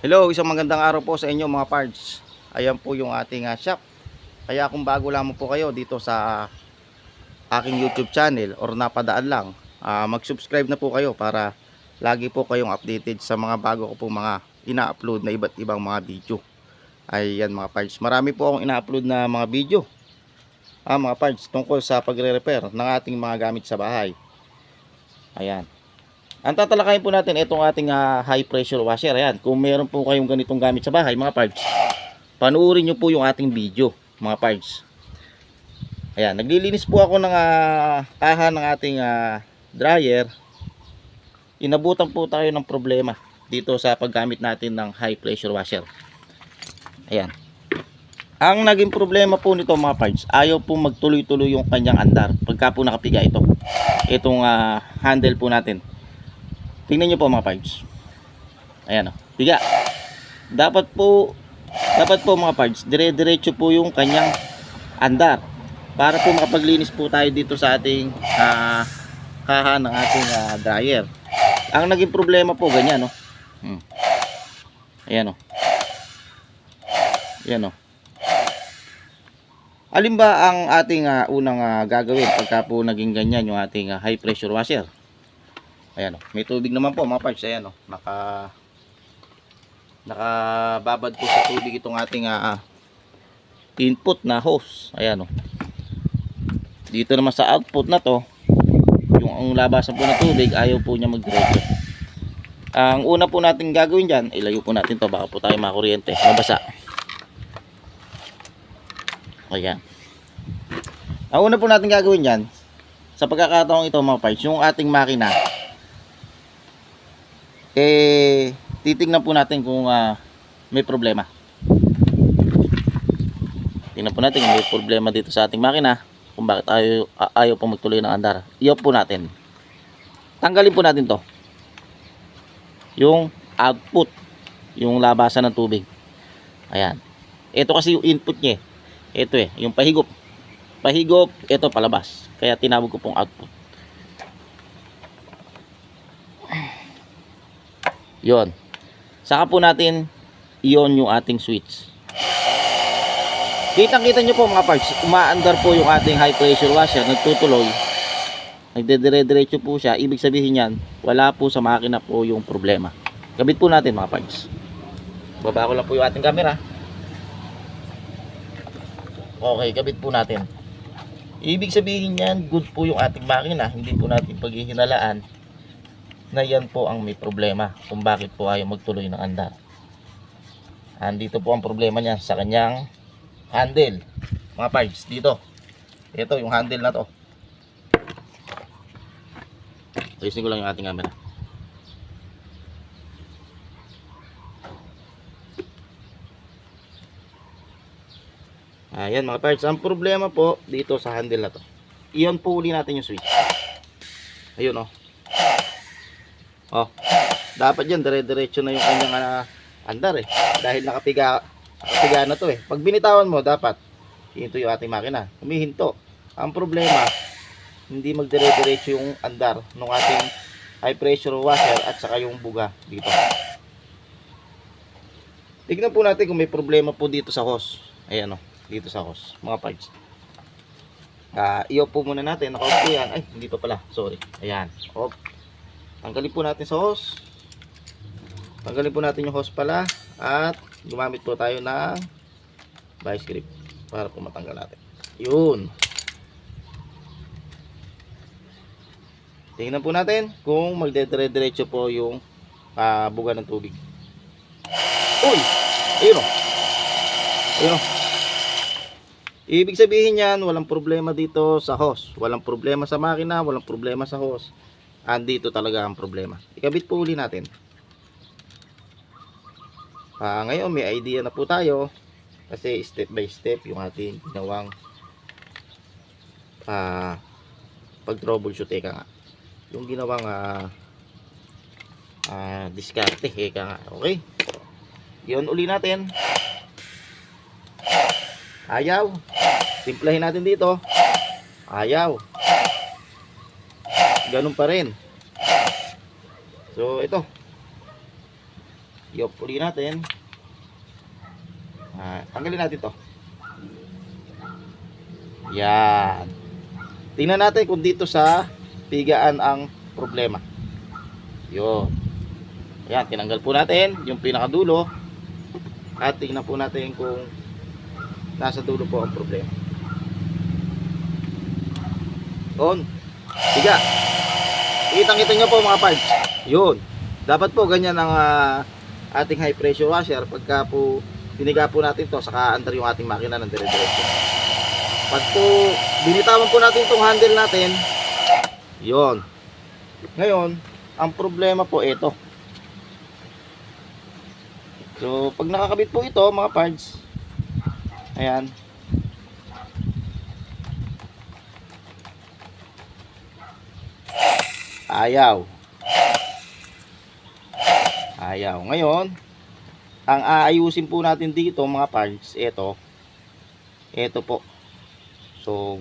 Hello, isang magandang araw po sa inyo mga parts. Ayan po yung ating ah, shop. Kaya kung bago lamang po kayo dito sa aking YouTube channel or napadaan lang, ah, mag-subscribe na po kayo para lagi po kayong updated sa mga bago ko po mga ina-upload na iba't ibang mga video. Ayan mga parts. Marami po akong ina-upload na mga video. Ah, mga parts tungkol sa pagre-repair ng ating mga gamit sa bahay. Ayan. Ang tatalakayin po natin itong ating ah, high pressure washer. Ayan, kung meron po kayong ganitong gamit sa bahay, mga parts, panuorin nyo po yung ating video, mga parts. Ayan, naglilinis po ako ng ah, kaha ng ating ah, dryer. Inabutan po tayo ng problema dito sa paggamit natin ng high pressure washer. Ayan. Ang naging problema po nito mga parts, ayaw po magtuloy-tuloy yung kanyang andar pagka po nakapiga ito. Itong ah, handle po natin. Tingnan nyo po mga parts. Ayan o. Piga. Dapat po, dapat po mga parts, dire-diretso po yung kanyang andar. Para po makapaglinis po tayo dito sa ating ah, kaha ng ating ah, dryer. Ang naging problema po, ganyan o. Hmm. Ayan o. Ayan o. Alin ba ang ating ah, unang ah, gagawin pagka po naging ganyan yung ating ah, high pressure washer? Ayan o. May tubig naman po mga parts. Ayan o. Naka nakababad po sa tubig itong ating ah, input na hose. Ayan o. Dito naman sa output na to, yung ang labasan po ng tubig, ayaw po niya magdiretso. Ang una po natin gagawin dyan, ilayo po natin to baka po tayo makuryente. Mabasa. Ayan. Ang una po natin gagawin dyan, sa pagkakataong ito mga parts, yung ating makina, eh, titignan po natin kung ah, may problema. Tingnan po natin kung may problema dito sa ating makina, kung bakit ayaw, a- ayaw po magtuloy ng andar. I-off po natin. Tanggalin po natin to. Yung output, yung labasan ng tubig. Ayan. Ito kasi yung input niya. eh. Ito eh, yung pahigop. Pahigop, ito palabas. Kaya tinawag ko pong output. Yon. Saka po natin iyon yung ating switch. Kitang-kita nyo po mga parts, umaandar po yung ating high pressure washer, nagtutuloy. Nagdedire-diretso po siya. Ibig sabihin yan, wala po sa makina po yung problema. Gabit po natin mga parts. Baba ko lang po yung ating camera. Okay, kabit po natin. Ibig sabihin yan, good po yung ating makina. Hindi po natin paghihinalaan na yan po ang may problema kung bakit po ayaw magtuloy ng andar. Andito po ang problema niya sa kanyang handle. Mga parts, dito. Ito, yung handle na to. Ayusin ko lang yung ating camera. Ayan mga parts, ang problema po dito sa handle na to. Iyon po uli natin yung switch. Ayun oh. Oh. Dapat yan dire-diretso na yung kanyang ah, andar eh. Dahil nakapiga nakapiga na to eh. Pag binitawan mo dapat hinto yung ating makina. Humihinto. Ang problema hindi magdire-diretso yung andar ng ating high pressure washer at saka yung buga dito. Tignan po natin kung may problema po dito sa hose. Ayan oh dito sa hose, mga parts. Ah, i-off po muna natin. Naka-off yan. Ay, hindi pa pala. Sorry. Ayan. Off. Tanggalin po natin sa hose. Tanggalin po natin yung hose pala. At gumamit po tayo ng vice grip para po matanggal natin. Yun. Tingnan po natin kung magdedire-diretso po yung ah, buga ng tubig. Uy! Ayun o. Ayun o. Ibig sabihin yan, walang problema dito sa hose. Walang problema sa makina, walang problema sa hose. Andito talaga ang problema. Ikabit po uli natin. Ah, ngayon may idea na po tayo kasi step by step yung ating ginawang ah, pag troubleshoot eka nga. Yung ginawang ah, ah, diskarte eka nga. Okay? Yun uli natin. Ayaw. Simplahin natin dito. Ayaw. Ganun pa rin. So, ito. Yup, uli natin. Ah, tanggalin natin to. Yan. Tingnan natin kung dito sa pigaan ang problema. Yun. Ayan, tinanggal po natin yung pinakadulo. At tingnan po natin kung nasa dulo po ang problema. Yun. Tiga. Kitang-kita nyo po mga parts. Yun. Dapat po ganyan ang ah, ating high pressure washer pagka po piniga po natin to saka andar yung ating makina ng dire-diretso. Pag po binitawan po natin itong handle natin, yon. Ngayon, ang problema po ito. So, pag nakakabit po ito, mga parts, ayan, ayaw. Ayaw. Ngayon, ang aayusin po natin dito, mga parts, ito, ito po. So,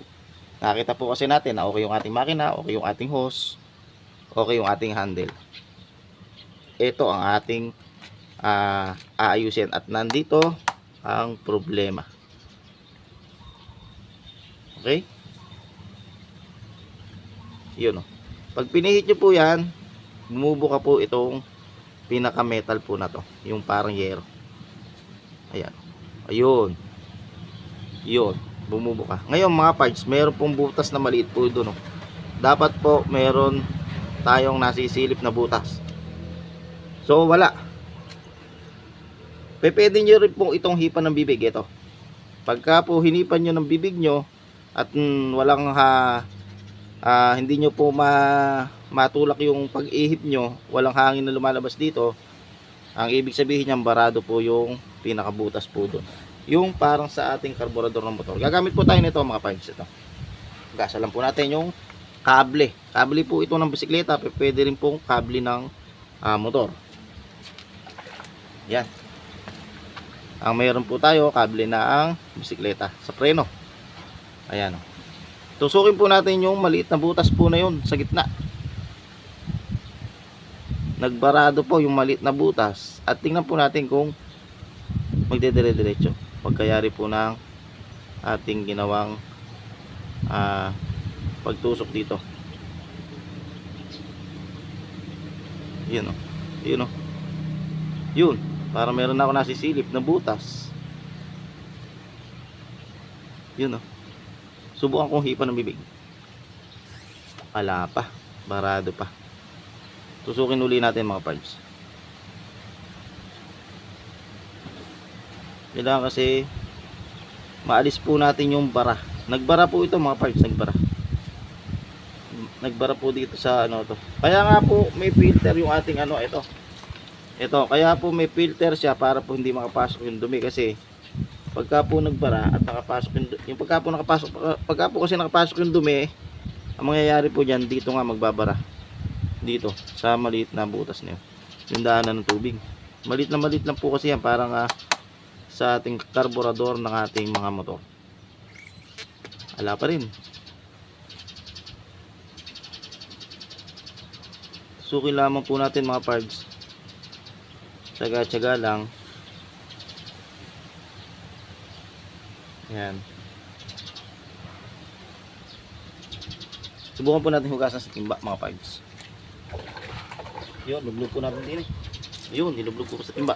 nakita po kasi natin na okay yung ating makina, okay yung ating hose, okay yung ating handle. Ito ang ating ah, aayusin at nandito ang problema. Okay? Yun o. Pag pinihit nyo po yan, bumubuka po itong pinaka metal po na to. Yung parang yero. Ayan. Ayun. Yun. Bumubuka. Ngayon mga parts, meron pong butas na maliit po doon. Oh. Dapat po meron tayong nasisilip na butas. So wala. Pwede nyo rin pong itong hipan ng bibig. Ito. Pagka po hinipan nyo ng bibig nyo at mm, walang ha, ah, hindi nyo po ma, matulak yung pag-ihip nyo, walang hangin na lumalabas dito, ang ibig sabihin niyan barado po yung pinakabutas po doon. Yung parang sa ating karburador ng motor. Gagamit po tayo nito mga parts ito. Gasa po natin yung kable. Kable po ito ng bisikleta, pe- pwede rin pong kable ng ah, motor. Yan. Ang mayroon po tayo, kable na ang bisikleta sa preno. Ayan. oh. Tusukin po natin yung maliit na butas po na yun sa gitna. Nagbarado po yung maliit na butas. At tingnan po natin kung magdedire-diretso. Pagkayari po ng ating ginawang ah, pagtusok dito. Yun o. Yun o. Yun. Para meron ako nasisilip na butas. Yun o. Subukan kong hipan ng bibig. Wala pa. Barado pa. Tusukin uli natin mga parts. Kailangan kasi maalis po natin yung bara. Nagbara po ito mga parts, nagbara. Nagbara po dito sa ano to. Kaya nga po may filter yung ating ano ito. Ito, kaya po may filter siya para po hindi makapasok yung dumi kasi pagka po nagbara at nakapasok yung, yung pagka po nakapasok pagka po kasi nakapasok yung dumi ang mangyayari po diyan dito nga magbabara. Dito sa maliit na butas na yun. Yung daanan ng tubig. Maliit na maliit lang po kasi yan parang ah, sa ating karburador ng ating mga motor. Ala pa rin. Suki lamang po natin mga parts. Tsaga tsaga lang yan subukan po natin hugasan sa timba mga parts yun, lublog po natin din eh. Yun, nilublog ko sa timba.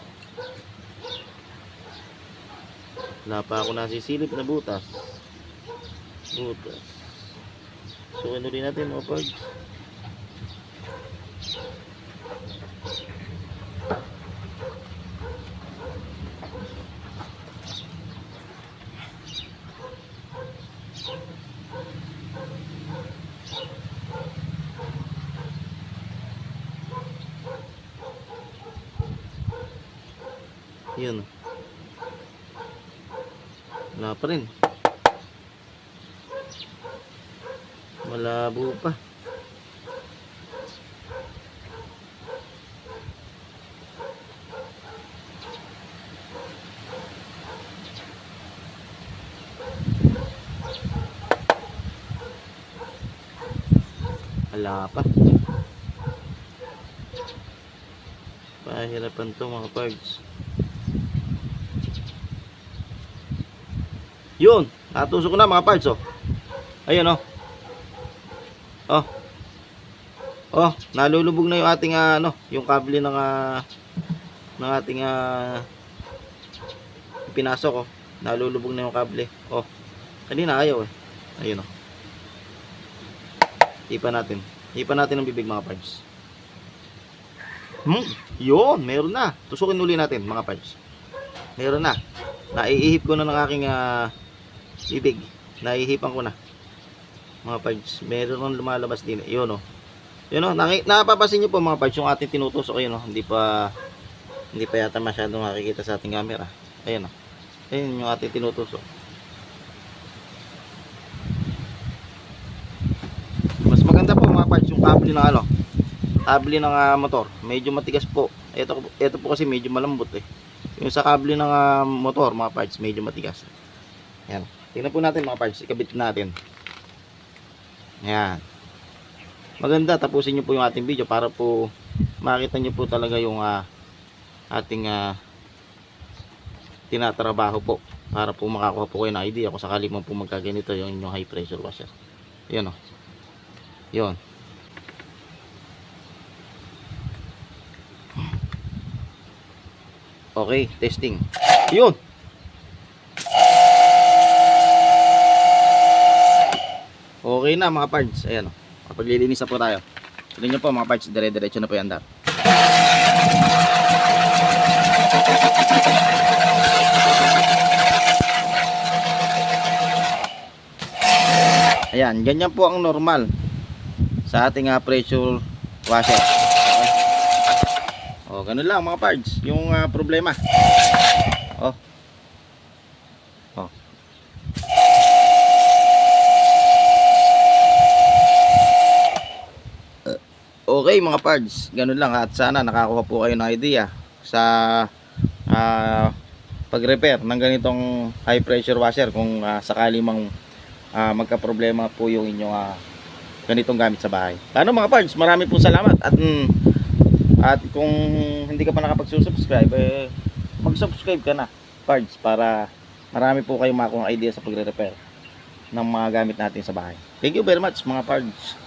Wala pa ako nasisilip na butas. Butas. So, ano rin natin mga pag. Yun. Wala pa rin. Malabo pa. Wala pa. Nahihirapan to mga parts. Yun, natusok ko na mga parts oh. Ayun oh. Oh. Oh, nalulubog na yung ating ah, ano, yung kable ng ah, ng ating ah, pinasok oh. Nalulubog na yung kable. Oh. Kanina ayaw eh. Ayun oh. Hipa natin. Hipa natin ang bibig mga parts. Hmm, yun, meron na. Tusukin uli natin mga parts. Meron na. Naiihip ko na ng aking ah, bibig. Naihipan ko na. Mga parts, meron lumalabas din. Yun oh. Yun oh, naki- napapasin niyo po mga parts yung ating tinutusok yun oh. Hindi pa hindi pa yata masyadong makikita sa ating camera. Ayun oh. Ayun yung ating tinutusok. Mas maganda po mga parts yung kable ng ano, kable ng ah, motor. Medyo matigas po. Ito, ito po kasi medyo malambot eh. Yung sa kable ng ah, motor, mga parts, medyo matigas. Yan. Tingnan po natin mga parts, ikabit natin. Yan. Maganda, tapusin nyo po yung ating video para po makita nyo po talaga yung ah, ating ah, tinatrabaho po para po makakuha po kayo ng idea kung sakali mo po magkaganito yung inyong high pressure washer. Yan o. Yun. Okay, testing. Yun. Okay na mga parts. Ayan o. Kapaglilinis na po tayo. Tignan nyo po mga parts. Dire-diretso na po yung andar. Ayan, ganyan po ang normal sa ating ah, pressure washer. Okay. O, ganun lang mga parts. Yung ah, problema. Oh. Oh. Uh, Okay mga parts, ganun lang at sana nakakuha po kayo ng idea sa ah, pag-repair ng ganitong high pressure washer kung ah, sakali mang ah, magka-problema po yung inyong ah, ganitong gamit sa bahay. Ano mga parts, marami po salamat at mm, at kung hindi ka pa nakapag-subscribe eh mag-subscribe ka na parts para marami po kayong makuha idea sa pagre-repair ng mga gamit natin sa bahay. Thank you very much mga parts.